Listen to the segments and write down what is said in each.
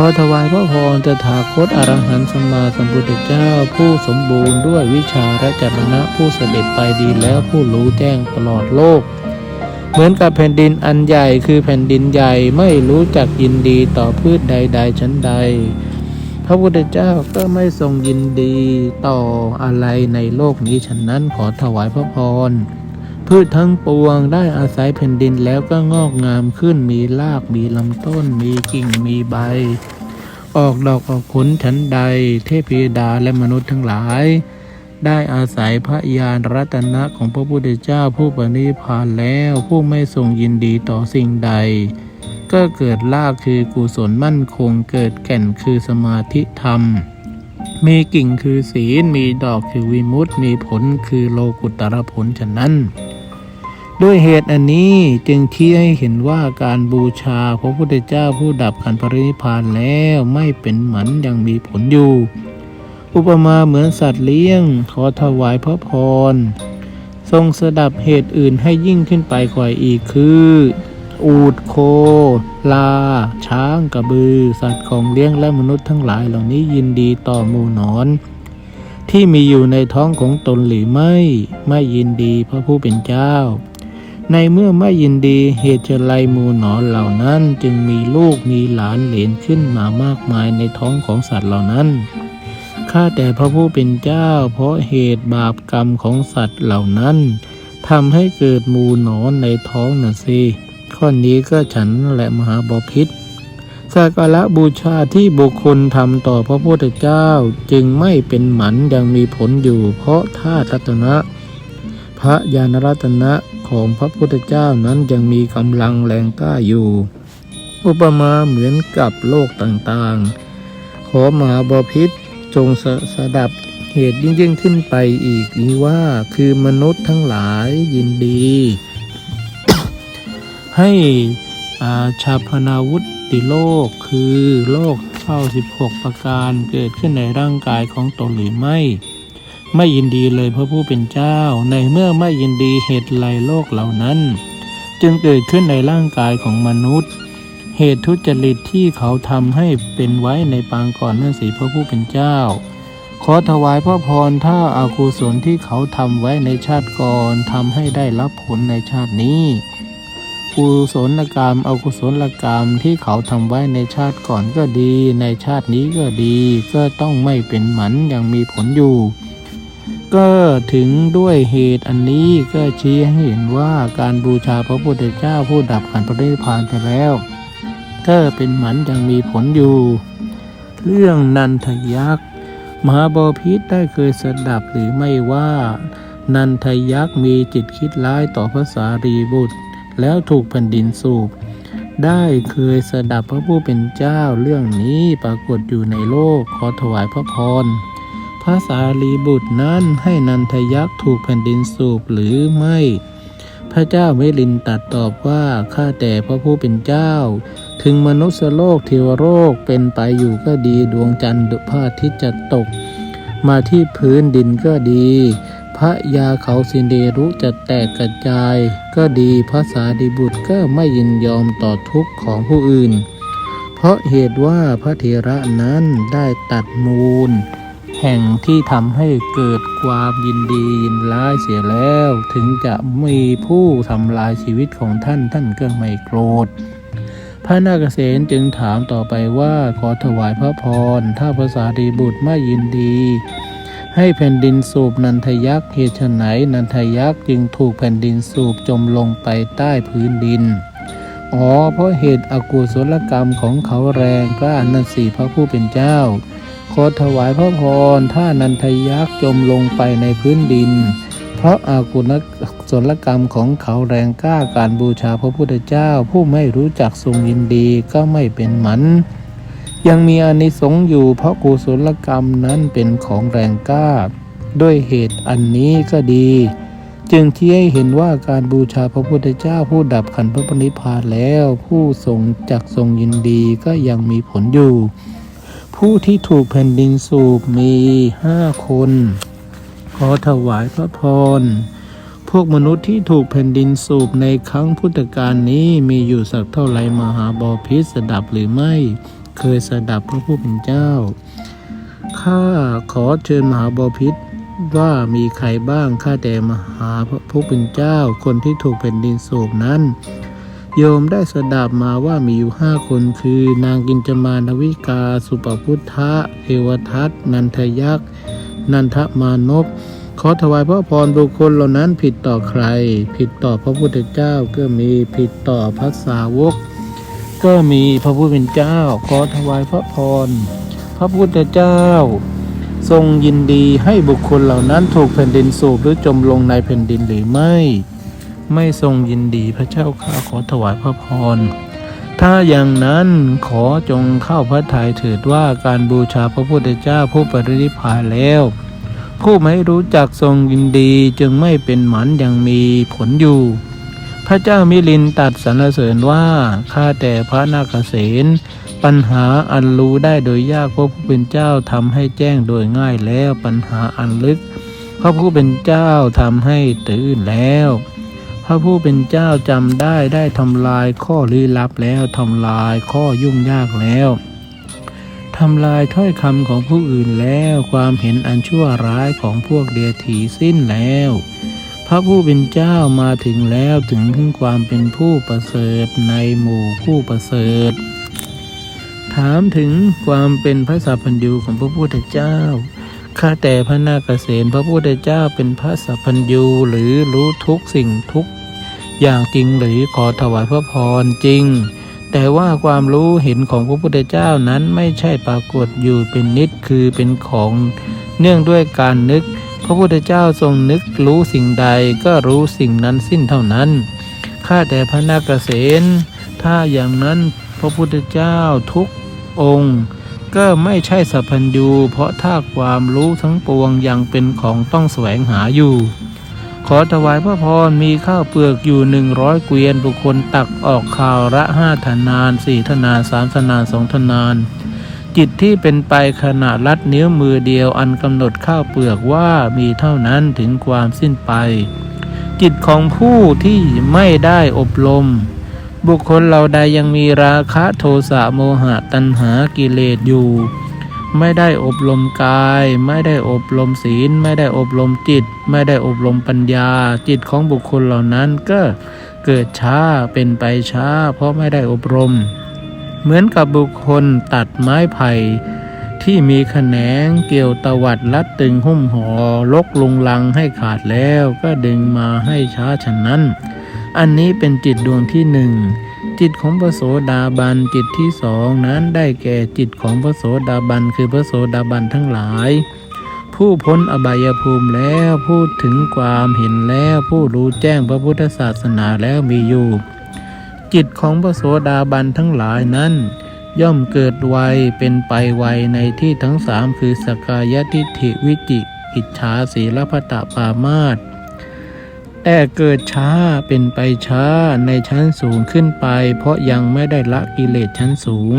ขอถวายพระพรตถาคตอรหันต์สัมมาสัมพุทธเจ้า ผู้สมบูรณ์ด้วยวิชาและจรณะผู้เสด็จไปดีแล้วผู้รู้แจ้งตลอดโลก เหมือนกับแผ่นดินอันใหญ่คือแผ่นดินใหญ่ไม่รู้จักยินดีต่อพืชใด ๆ ชั้นใด พระพุทธเจ้าก็ไม่ทรงยินดีต่ออะไรในโลกนี้ฉะนั้นขอถวายพระพร พืชทั้งปวงได้อาศัยแผ่นดินแล้วก็งอกงามขึ้นมีรากมีลำต้น มีกิ่งมีใบ ออกดอกออกผลชั้นใด เทพยดาและมนุษย์ทั้งหลาย ได้อาศัยพระญาณรัตนะของพระพุทธเจ้าผู้ปณิพานแล้วผู้ไม่ทรงยินดีต่อสิ่งใด ก็เกิดลากคือกุศลมั่นคงเกิดแก่นคือสมาธิธรรมมีกิ่งคือศีล มีดอกคือวิมุตติ มีผลคือโลกุตตรผลฉะนั้น ด้วยเหตุอันนี้จึงที่ให้เห็นว่าการบูชาพระพุทธเจ้าผู้ดับขันธ์ปรินิพานแล้วไม่เป็นหมันยังมีผลอยู่ อุปมาเหมือนสัตว์เลี้ยง ขอถวายพระพร ทรงสดับเหตุอื่นให้ยิ่งขึ้นไปกว่าอีกคือ อูดโค ลา ช้างกระบือ สัตว์ของเลี้ยงและมนุษย์ทั้งหลายเหล่านี้ยินดีต่อหมูหนอนที่มีอยู่ในท้องของตนหรือไม่ ไม่ยินดีพระผู้เป็นเจ้า ในเมื่อไม่ยินดีเหตุไรมูหนอนเหล่านั้นจึงมีลูกมีหลานเหลนขึ้นมามากมายในท้องของสัตว์เหล่านั้น ข้าแต่พระผู้เป็นเจ้า เพราะเหตุบาปกรรมของสัตว์เหล่านั้นทำให้เกิดมูหนอนในท้องน่ะสิข้อนี้ก็ฉันและมหาบพิษสักการะบูชาที่บุคคลทำต่อพระพุทธเจ้าจึงไม่เป็นหมันยังมีผลอยู่ เพราะท่าตุรัตนะ พระญาณรัตนะ ของพระพุทธเจ้านั้นยังมีกำลังแรงกล้าอยู่ อุปมาเหมือนกับโลกต่างๆ ขอมหาบพิษจงสสดับเหตุยิ่งยิ่งขึ้นไปอีกนี้ว่าคือมนุษย์ทั้งหลายยินดี ให้อาชาพนาวุติโลกคือโลกเข้า16 ประการเกิดขึ้นในร่างกายของตนหรือไม่ ไม่ยินดีเลยพระผู้เป็นเจ้า ในเมื่อไม่ยินดีเหตุไรโลกเหล่านั้น จึงเกิดขึ้นในร่างกายของมนุษย์ เหตุทุจริตที่เขาทำให้เป็นไว้ในปางก่อนนั่นสิพระผู้เป็นเจ้า ขอถวายพระพรถ้าอากุศลที่เขาทำไว้ในชาติก่อนทำให้ได้รับผลในชาตินี้กุศลกรรมอกุศลกรรมที่เขาทำไว้ในชาติก่อนก็ดี ในชาตินี้ก็ดี ก็ต้องไม่เป็นหมันยังมีผลอยู่ ก็ถึงด้วยเหตุอันนี้ก็ชี้ให้เห็นว่าการบูชาพระพุทธเจ้าผู้ดับขันธ์ปรินิพพานไปแล้วก็เป็นหมันยังมีผลอยู่ เรื่องนันทยักษ์มหาบอพิษได้เคยสดับหรือไม่ว่า นันทยักษ์มีจิตคิดร้ายต่อพระสารีบุตร แล้วถูกแผ่นดินสูบ ได้เคยสดับพระผู้เป็นเจ้าเรื่องนี้ปรากฏอยู่ในโลกขอถวายพระพร พระสารีบุตรนั้นให้นันทยักษ์ถูกแผ่นดินสูบหรือไม่ พระเจ้าเมลินตัดตอบว่าข้าแต่พระผู้เป็นเจ้า ถึงมนุษย์โลกเทวโลกเป็นไปอยู่ก็ดีดวงจันทร์พระอาทิตย์จะตก มาที่พื้นดินก็ดี พระยาเขาสินเดรุจะแตกกระจาย ก็ดีพระสารีบุตรก็ไม่ยินยอมต่อทุกข์ของผู้อื่น เพราะเหตุว่าพระเถระนั้นได้ตัดมูล แห่งที่ทำให้เกิดความยินดียินร้ายเสียแล้ว ถึงจะมีผู้ทำลายชีวิตของท่านท่านก็ไม่โกรธ พระนาคเษนจึงถามต่อไปว่าขอถวายพระพร ถ้าภาษารีบุตรไม่ยินดี ให้แผ่นดินสูบนันทยักษ์เหตุไฉนนันทยักษ์จึงถูกแผ่นดินสูบจมลงไปใต้พื้นดินอ๋อเพราะเหตุอกุศลกรรมของเขาแรงกล้านั่นสีพระผู้เป็นเจ้า ขอถวายพระพรถ้านันทยักษ์จมลงไปในพื้นดิน เพราะอากุณศลกรรมของเขาแรงกล้าการบูชาพระพุทธเจ้า ผู้ไม่รู้จักทรงยินดีก็ไม่เป็นหมันยังมีอนิสงส์อยู่เพราะกุศลกรรมนั้นเป็นของแรงกล้า ด้วยเหตุอันนี้ก็ดี จึงที่ให้เห็นว่าการบูชาพระพุทธเจ้าผู้ดับขันพระปณิพพานแล้ว ผู้ทรงจักทรงยินดีก็ยังมีผลอยู่ ผู้ที่ถูกแผ่นดินสูบมีห้าคน ขอถวายพระพร พวกมนุษย์ที่ถูกแผ่นดินสูบในครั้งพุทธกาลนี้มีอยู่สักเท่าไรมหาบอพิษสดับหรือไม่ เคยสดับพระผู้เป็นเจ้า ข้าขอเชิญมหาบพิษว่ามีใครบ้างข้าแต่มหาพระผู้เป็นเจ้า คนที่ถูกแผ่นดินสูบนั้น โยมได้สดับมาว่ามีอยู่ห้าคนคือ นางกินจมานวิกา สุปพุทธะเทวทัตนันทยักษ์ นันทมานพขอถวายพระพรบุคคลเหล่านั้นผิดต่อใคร ผิดต่อพระพุทธเจ้าก็มีผิดต่อพระสาวก ก็มีพระผู้เป็นเจ้า ขอถวายพระพร พระพุทธเจ้า ทรงยินดีให้บุคคลเหล่านั้นถูกแผ่นดินสูบหรือจมลงในแผ่นดินหรือไม่ ไม่ทรงยินดีพระเจ้าข้าขอถวายพระพร ถ้าอย่างนั้นขอจงเข้าพระทัยเถิดว่าการบูชาพระพุทธเจ้าผู้ปรินิพพานแล้ว ผู้ไม่รู้จักทรงยินดีจึงไม่เป็นหมันยังมีผลอยู่ พระเจ้ามิลินตัดสรรเสริญว่าข้าแต่พระนาคเษนปัญหาอันรู้ได้โดยยากพระผู้เป็นเจ้าทำให้แจ้งโดยง่ายแล้วปัญหาอันลึกพระผู้เป็นเจ้าทำให้ตื่นแล้ว พระผู้เป็นเจ้าจำได้ได้ทำลายข้อลี้ลับแล้วทำลายข้อยุ่งยากแล้วทำลายถ้อยคำของผู้อื่นแล้วความเห็นอันชั่วร้ายของพวกเดียถีสิ้นแล้ว พระผู้เป็นเจ้ามาถึงแล้วถึงถึงความเป็นผู้ประเสริฐในหมู่ผู้ประเสริฐ ถามถึงความเป็นพระสัพพัญญูของพระพุทธเจ้าข้าแต่พระนาคเษนพระพุทธเจ้าเป็นพระสัพพัญญูหรือรู้ทุกสิ่งทุก อย่างจริงหรือขอถวายพระพรจริง แต่ว่าความรู้เห็นของพระพุทธเจ้านั้นไม่ใช่ปรากฏอยู่เป็นนิดคือเป็นของ เนื่องด้วยการนึก พระพุทธเจ้าทรงนึกรู้สิ่งใดก็รู้สิ่งนั้นสิ้นเท่านั้นข้าแต่พระนาคเษนถ้าอย่างนั้นพระพุทธเจ้าทุกองค์ก็ไม่ใช่สัพพัญญูเพราะถ้าความรู้ทั้งปวงยังเป็นของต้องแสวงหาอยู่ ขอถวายพระพรมีข้าวเปลือกอยู่หนึ่งร้อยเกวียนบุคคลตักออกข่าวละห้าธนานสี่ธนานสามธนานสองธนาน จิตที่เป็นไปขณะลัดนิ้วมือเดียวอันกำหนดข้าวเปลือกว่ามีเท่านั้นถึงความสิ้นไป จิตของผู้ที่ไม่ได้อบรม บุคคลเราใดยังมีราคะโทสะโมหะตัณหากิเลสอยู่ ไม่ได้อบรมกาย ไม่ได้อบรมศีล ไม่ได้อบรมจิต ไม่ได้อบรมปัญญา จิตของบุคคลเหล่านั้นก็เกิดช้าเป็นไปช้า เพราะไม่ได้อบรม เหมือนกับบุคคลตัดไม้ไผ่ที่มีแขนงเกี่ยวตวัดรัดตึงหุ้มห่อลกลุงลังให้ขาดแล้วก็ดึงมาให้ช้าฉะนั้น อันนี้เป็นจิตดวงที่หนึ่ง จิตของพระโสดาบันจิตที่สองนั้นได้แก่จิตของพระโสดาบันคือพระโสดาบันทั้งหลาย ผู้พ้นอบายภูมิแล้วพูดถึงความเห็นแล้วผู้รู้แจ้งพระพุทธศาสนาแล้วมีอยู่ จิตของพระโสดาบันทั้งหลายนั้น ย่อมเกิดไวเป็นไปไวในที่ทั้งสามคือสกายทิฏฐิวิจิกิจฉาสีลพัตตปามาต แต่เกิดช้าเป็นไปช้าในชั้นสูงขึ้นไป เพราะยังไม่ได้ละกิเลสชั้นสูง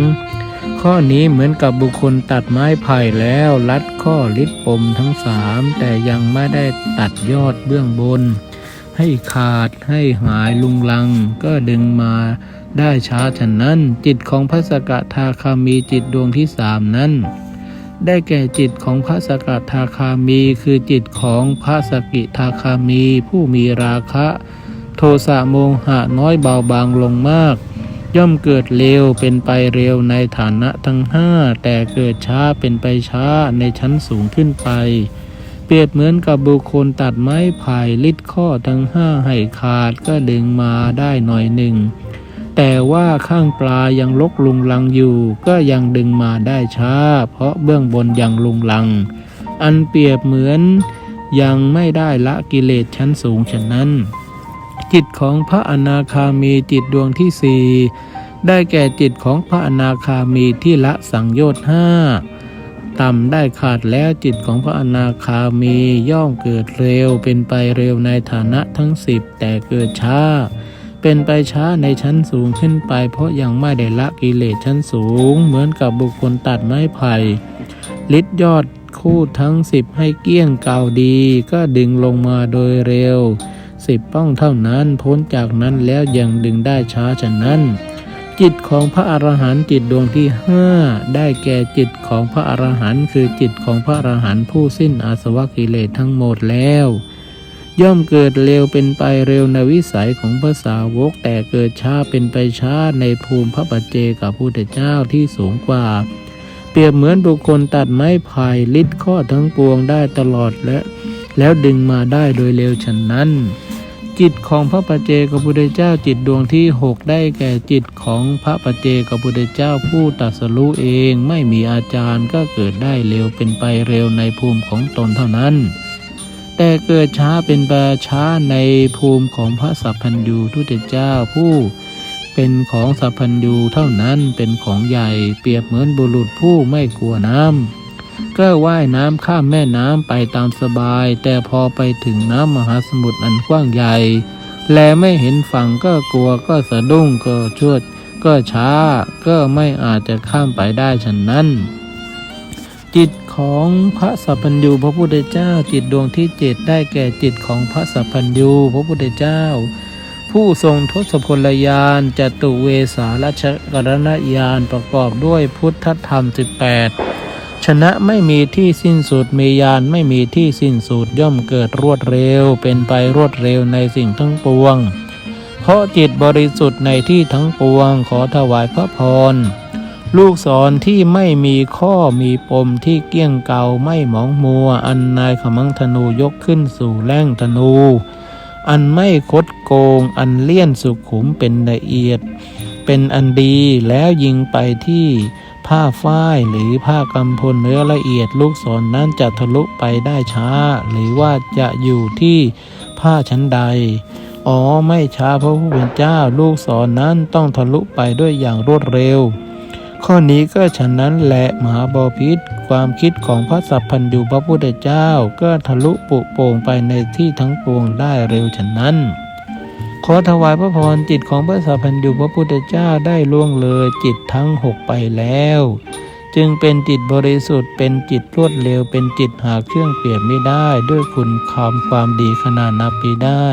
ข้อนี้เหมือนกับบุคคลตัดไม้ไผ่แล้วลัดข้อลิดปมทั้งสามแต่ยังไม่ได้ตัดยอดเบื้องบน ให้ขาดให้หายลุงลัง ก็ดึงมาได้ช้าฉะนั้น จิตของพระสกทาคามีจิตดวงที่สามนั้น ได้แก่จิตของพระสกทาคามี คือจิตของพระสกิทาคามี ผู้มีราคะ โทสะโมหะน้อยเบาบางลงมาก ย่อมเกิดเร็วเป็นไปเร็วในฐานะทั้งห้าแต่เกิดช้าเป็นไปช้าในชั้นสูงขึ้นไป เปรียบเหมือนกับบุคคลตัดไม้ไผ่ลิดข้อทั้งห้าให้ขาดก็ดึงมาได้หน่อยหนึ่ง แต่ว่าข้างปลายังลกลุงลังอยู่ ก็ยังดึงมาได้ช้า เพราะเบื้องบนยังลุงลัง อันเปรียบเหมือนยังไม่ได้ละกิเลสชั้นสูงฉะนั้น จิตของพระอนาคามีจิตดวงที่สี่ได้แก่จิตของพระอนาคามีที่ละสังโยชน์ห้าต่ำได้ขาดแล้วจิตของพระอนาคามีย่อมเกิดเร็วเป็นไปเร็วในฐานะทั้งสิบแต่เกิดช้า เป็นไปช้าในชั้นสูงขึ้นไป เพราะยังไม่ได้ละกิเลสชั้นสูง เหมือนกับบุคคลตัดไม้ไผ่ลิดยอดคู่ทั้งสิบให้เกี้ยงเก่าดี ก็ดึงลงมาโดยเร็วสิบป้องเท่านั้นพ้นจากนั้นแล้วยังดึงได้ช้าฉะนั้น จิตของพระอรหันต์จิตดวงที่ห้าได้แก่จิตของพระอรหันต์คือจิตของพระอรหันต์ผู้สิ้นอาสวะกิเลสทั้งหมดแล้ว ย่อมเกิดเร็วเป็นไปเร็วในวิสัยของภาษาวก แต่เกิดช้าเป็นไปช้าในภูมิพระปัจเจกับพระพุทธเจ้าที่สูงกว่า เปรียบเหมือนบุคคลตัดไม้ไผ่ลิดข้อทั้งปวงได้ตลอดและ แล้วดึงมาได้โดยเร็วฉะนั้นจิตของพระปัจเจกพุทธเจ้าจิตดวงที่หกได้แก่จิตของพระปัจเจกพุทธเจ้าผู้ตรัสรู้เองไม่มีอาจารย์ก็เกิดได้เร็วเป็นไปเร็วในภูมิของตนเท่านั้น แต่เกิดช้าเป็นไปช้าในภูมิของพระสัพพัญญูทุตเจ้าผู้เป็นของสัพพัญญูเท่านั้นเป็นของใหญ่เปรียบเหมือนบุรุษผู้ไม่กลัวน้ำก็ว่ายน้ำข้ามแม่น้ำไปตามสบาย แต่พอไปถึงน้ำมหาสมุทรอันกว้างใหญ่ แลไม่เห็นฝั่งก็กลัวก็สะดุ้งก็ชวด ก็ช้าก็ไม่อาจจะข้ามไปได้ฉะนั้น จิต ของพระสัพพัญญูพระพุทธเจ้าจิตดวงที่เจ็ดได้แก่จิตของพระสัพพัญญูพระพุทธเจ้า ผู้ทรงทศพลยานจตุเวสารัชกรณญาณประกอบด้วยพุทธธรรม 18 ชนะไม่มีที่สิ้นสุดมียานไม่มีที่สิ้นสุดย่อมเกิดรวดเร็วเป็นไปรวดเร็วในสิ่งทั้งปวง เพราะจิตบริสุทธิ์ในที่ทั้งปวงขอถวายพระพร ลูกศรที่ไม่มีข้อมีปมที่เกี้ยงเก่าไม่หมองมัว อันนายขมังธนูยกขึ้นสู่แล่งธนู อันไม่คดโกง อันเลี่ยนสุขุมเป็นละเอียด เป็นอันดีแล้วยิงไปที่ผ้าฝ้ายหรือผ้ากำพลเนื้อละเอียด ลูกศรนนั้นจะทะลุไปได้ช้า หรือว่าจะอยู่ที่ผ้าชั้นใดอ๋อไม่ช้าเพราะผู้เป็นเจ้า ลูกศรนนั้นต้องทะลุไปด้วยอย่างรวดเร็ว ข้อนี้ก็ฉะนั้นแหละมหาบอพิษความคิดของพระสัพพันยูพระพุทธเจ้าก็ทะลุปุโป่งไปในที่ทั้งปวงได้เร็วฉะนั้น ขอถวายพระพรจิตของพระสัพพันยูพระพุทธเจ้าได้ล่วงเลยจิตทั้งหกไปแล้ว จึงเป็นจิตบริสุทธิ์เป็นจิตรวดเร็วเป็นจิตหาเครื่องเปรียบไม่ได้ด้วยคุณความความดีขนาดนับปีได้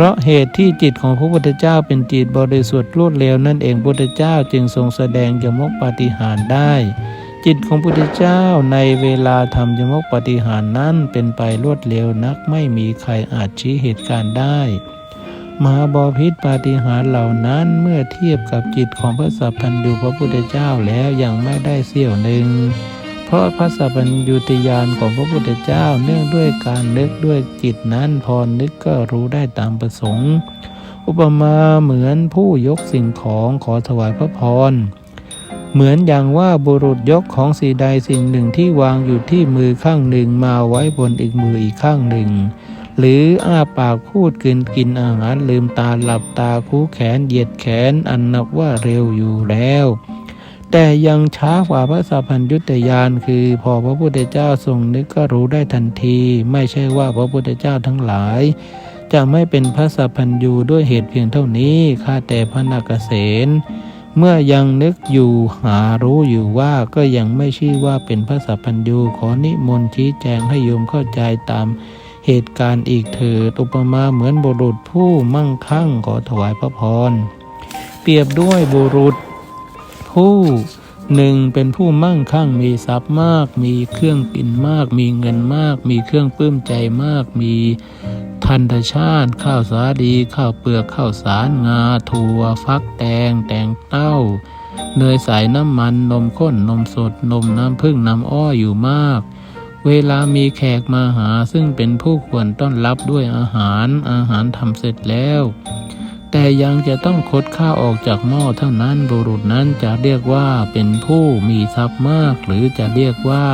ราะเหตุที่จิตของพระพุทธเจ้าเป็นจิตบริสุทธิ์รวดเร็วนั่นเองพระพุทธเจ้าจึงทรงแสดงยมกปาฏิหาริย์ได้ จิตของพระพุทธเจ้าในเวลาทำยมกปาฏิหาริย์นั้นเป็นไปรวดเร็วนักไม่มีใครอาจชี้เหตุการณ์ได้มหาบอพิษปาฏิหาริย์เหล่านั้นเมื่อเทียบกับจิตของพระสัพพันธ์ดูพระพุทธเจ้าแล้วยังไม่ได้เสี้ยวหนึ่ง เพราะพระสัพพัญญูตญาณของพระพุทธเจ้าเนื่องด้วยการนึกด้วยจิตนั้นพอนึกก็รู้ได้ตามประสงค์ อุปมาเหมือนผู้ยกสิ่งของขอถวายพระพร เหมือนอย่างว่าบุรุษยกของสิ่ใดสิ่งหนึ่งที่วางอยู่ที่มือข้างหนึ่งมาไว้บนอีกมืออีกข้างหนึ่ง หรืออ้าปากพูดกินกินอาหารลืมตาหลับตาคู่แขนเหยียดแขนอันนับว่าเร็วอยู่แล้ว แต่ยังช้ากว่าพระสัพพัญญุตยานคือพอพระพุทธเจ้าทรงนึกก็รู้ได้ทันที ไม่ใช่ว่าพระพุทธเจ้าทั้งหลาย จะไม่เป็นพระสัพพัญญูด้วยเหตุเพียงเท่านี้ข้าแต่พระนาคเษนเมื่อยังนึกอยู่หารู้อยู่ว่าก็ยังไม่ชื่อว่าเป็นพระสัพพัญญูขอนิมนต์ชี้แจงให้โยมเข้าใจตามเหตุการณ์อีกเถิดอุปมาเหมือนบุรุษผู้มั่งคั่งขอถวายพระพรเปรียบด้วยบุรุษ ผู้ หนึ่งเป็นผู้มั่งคั่งมีทรัพย์มาก มีเครื่องปิ่นมาก มีเงินมาก มีเครื่องปลื้มใจมาก มีทันตชาติ ข้าวสาลีข้าวเปลือกข้าวสารงาถั่วฟักแตงแตงเต้าเนยใสน้ำมันนมข้นนมสดนมน้ำผึ้งน้ำอ้อยอยู่มาก เวลามีแขกมาหาซึ่งเป็นผู้ควรต้อนรับด้วยอาหารอาหารทำเสร็จแล้ว แต่ยังจะต้องคดข้าวออกจากหม้อเท่านั้นบุรุษนั้นจะเรียกว่าเป็นผู้มีทรัพย์มาก หรือจะเรียกว่า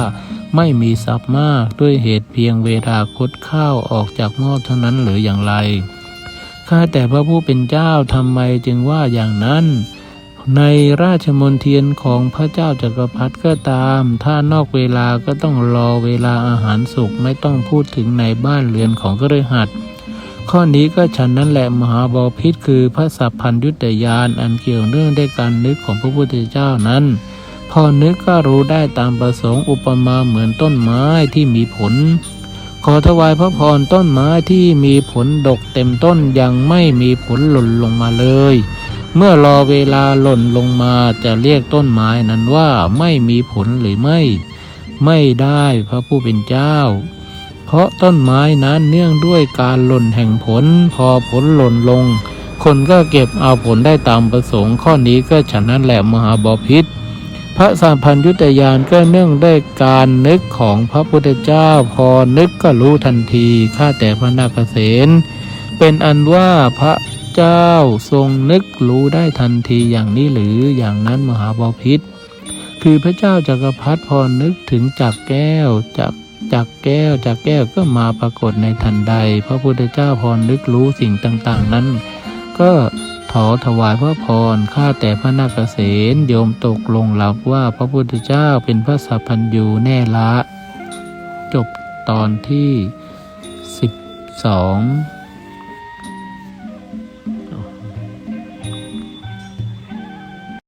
ไม่มีทรัพย์มากด้วยเหตุเพียงเวลาคดข้าวออกจากหม้อเท่านั้นหรืออย่างไรข้าแต่พระผู้เป็นเจ้าทำไมจึงว่าอย่างนั้น ในราชมนเทียนของพระเจ้าจักรพรรดิก็ตาม ถ้านอกเวลาก็ต้องรอเวลาอาหารสุกไม่ต้องพูดถึงในบ้านเรือนของกฤหัสถ์ ข้อนี้ก็ฉันนั้นแหละมหาบอพิษคือพระสัพพัญยุตยานอันเกี่ยวเนื่องด้วยการนึกของพระพุทธเจ้านั้น พอนึกก็รู้ได้ตามประสงค์อุปมาเหมือนต้นไม้ที่มีผล ขอถวายพระพรต้นไม้ที่มีผลดกเต็มต้นยังไม่มีผลหล่นลงมาเลย เมื่อรอเวลาหล่นลงมาจะเรียกต้นไม้นั้นว่าไม่มีผลหรือไม่ ไม่ได้พระผู้เป็นเจ้า เพราะต้นไม้นั้นเนื่องด้วยการหล่นแห่งผล พอผลหล่นลง คนก็เก็บเอาผลได้ตามประสงค์ ข้อนี้ก็ฉะนั้นแหละมหาบอพิษพระสัมพันยุตยานก็เนื่องด้วยการนึกของพระพุทธเจ้า พอนึกก็รู้ทันทีข้าแต่พระนาคเษนเป็นอันว่าพระเจ้าทรงนึกรู้ได้ทันทีอย่างนี้หรืออย่างนั้นมหาบอพิษคือพระเจ้าจักรพรรดิพอนึกถึงจักแก้วจัก จากแก้วจากแก้วก็มาปรากฏในทันใด พระพุทธเจ้าพรลึกรู้สิ่งต่างๆ นั้น ก็ถอถวายพระพรข้าแต่พระนาคเษนโยมตกลงหลับว่าพระพุทธเจ้าเป็นพระสัพพัญญูแน่ละ จบตอนที่สิบสอง